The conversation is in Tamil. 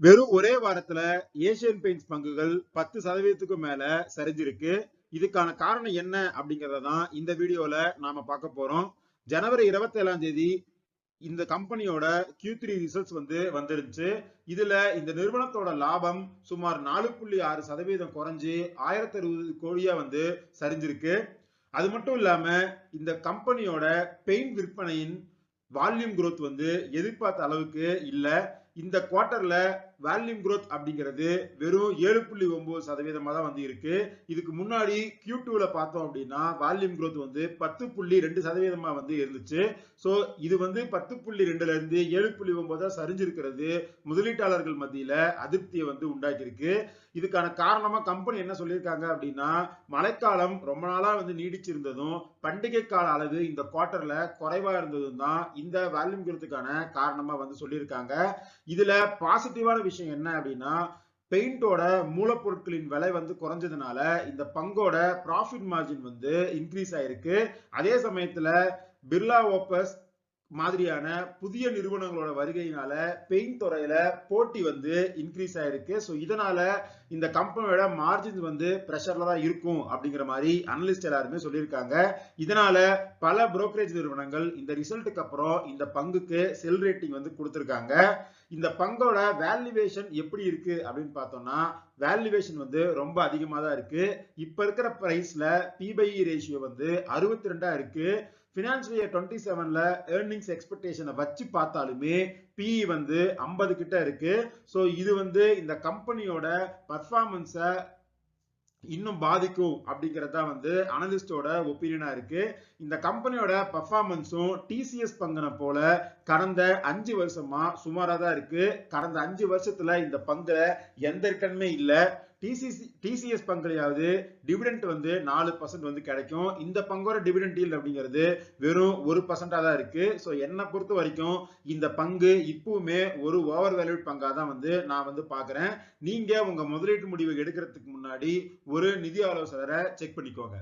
வெறும் ஒரே வாரத்துல ஏசியன் பெயிண்ட்ஸ் பங்குகள் பத்து சதவீதத்துக்கும் மேல சரிஞ்சிருக்கு. இதுக்கான காரணம் என்ன அப்படிங்கறத தான் இந்த வீடியோல நாம பார்க்க போறோம். ஜனவரி இருபத்தி ஏழாம் தேதி இந்த கம்பெனியோட கியூ த்ரீ ரிசல்ட்ஸ் வந்து வந்துருந்துச்சு. இதுல இந்த நிறுவனத்தோட லாபம் சுமார் நாலு புள்ளி ஆறு சதவீதம் குறைஞ்சு ஆயிரத்தி அறுபது கோடியா வந்து சரிஞ்சிருக்கு. அது மட்டும் இல்லாம இந்த கம்பெனியோட பெயிண்ட் விற்பனையின் வால்யூம் குரோத் வந்து எதிர்பார்த்த அளவுக்கு இல்ல. இந்த குவார்ட்டர்ல வால்யூம் க்ரோத் அப்படிங்கிறது வெறும் ஏழு புள்ளி ஒன்பது சதவீதமாக தான் வந்து இருக்கு. இதுக்கு முன்னாடி கியூ டூவில் பார்த்தோம் அப்படின்னா வால்யூம் க்ரோத் வந்து பத்து புள்ளி ரெண்டு சதவீதமாக வந்து இருந்துச்சு. ஸோ இது வந்து பத்து புள்ளி ரெண்டுல இருந்து ஏழு புள்ளி ஒன்பதா சரிஞ்சிருக்கிறது. முதலீட்டாளர்கள் மத்தியில் அதிருப்தியை வந்து உண்டாக்கியிருக்கு. இதுக்கான காரணமாக கம்பெனி என்ன சொல்லியிருக்காங்க அப்படின்னா மழைக்காலம் ரொம்ப நாளாக வந்து நீடிச்சிருந்ததும் பண்டிகை கால அளவு இந்த குவார்ட்டர்ல குறைவா இருந்ததும் தான் இந்த வேல்யூம் க்ரோத்துக்கான காரணமாக வந்து சொல்லியிருக்காங்க. இதுல பாசிட்டிவான விஷயம் என்ன அப்படின்னா பெயிண்டோட மூலப்பொருட்களின் விலை வந்து குறைஞ்சதுனால இந்த பங்கோட ப்ராஃபிட் மார்ஜின் வந்து இன்க்ரீஸ் ஆயிருக்கு. அதே சமயத்துல பிர்லா ஓப்பஸ் மாதிரியான புதிய நிறுவனங்களோட வருகையினால பெயிண்ட் துறையில போட்டி வந்து இன்க்ரீஸ் ஆயிருக்கு. ஸோ இதனால இந்த கம்பெனியோட மார்ஜின்ஸ் வந்து ப்ரெஷர்ல தான் இருக்கும் அப்படிங்கிற மாதிரி அனலிஸ்ட் எல்லாருமே சொல்லியிருக்காங்க. இதனால பல புரோக்கரேஜ் நிறுவனங்கள் இந்த ரிசல்ட்டுக்கு அப்புறம் இந்த பங்குக்கு செல் ரேட்டிங் வந்து கொடுத்துருக்காங்க. இந்த பங்கோட வேல்யூவேஷன் எப்படி இருக்கு அப்படின்னு பார்த்தோம்னா வேல்யூவேஷன் வந்து ரொம்ப அதிகமாக தான் இருக்கு. இப்போ இருக்கிற ப்ரைஸ்ல பிபைஇ ரேஷியோ வந்து அறுபத்தி ரெண்டா இருக்கு. ஃபினான்ஷியல் இயர் டுவெண்ட்டி செவன்ல ஏர்னிங்ஸ் எக்ஸ்பெக்டேஷனை வச்சு பார்த்தாலுமே பிஇ வந்து ஐம்பது கிட்ட இருக்கு. ஸோ இது வந்து இந்த கம்பெனியோட பர்ஃபார்மன்ஸை இன்னும் பாதிக்கும் அப்படிங்கிறது வந்து அனலிஸ்டோட ஒப்பீனியனா இருக்கு. இந்த கம்பெனியோட பர்ஃபார்மன்ஸும் டிசிஎஸ் பங்குன போல கடந்த அஞ்சு வருஷமா சுமாரா தான் இருக்கு. கடந்த அஞ்சு வருஷத்துல இந்த பங்குல எந்த இருக்கணுமே இல்லை. டிசிசி டிசிஎஸ் பங்குலையாவது டிவிடெண்ட் வந்து நாலு பர்சன்ட் வந்து கிடைக்கும். இந்த பங்கோட டிவிடெண்ட் ஈல்டு அப்படிங்கிறது வெறும் ஒரு பர்சண்டாக தான் இருக்கு. ஸோ என்னை பொறுத்த வரைக்கும் இந்த பங்கு இப்பவுமே ஒரு ஓவர் வேல்யூட் பங்காக தான் வந்து நான் வந்து பார்க்குறேன் நீங்கள் உங்கள் முதலீட்டு முடிவு எடுக்கிறதுக்கு முன்னாடி ஒரு நிதி ஆலோசகரை செக் பண்ணிக்கோங்க.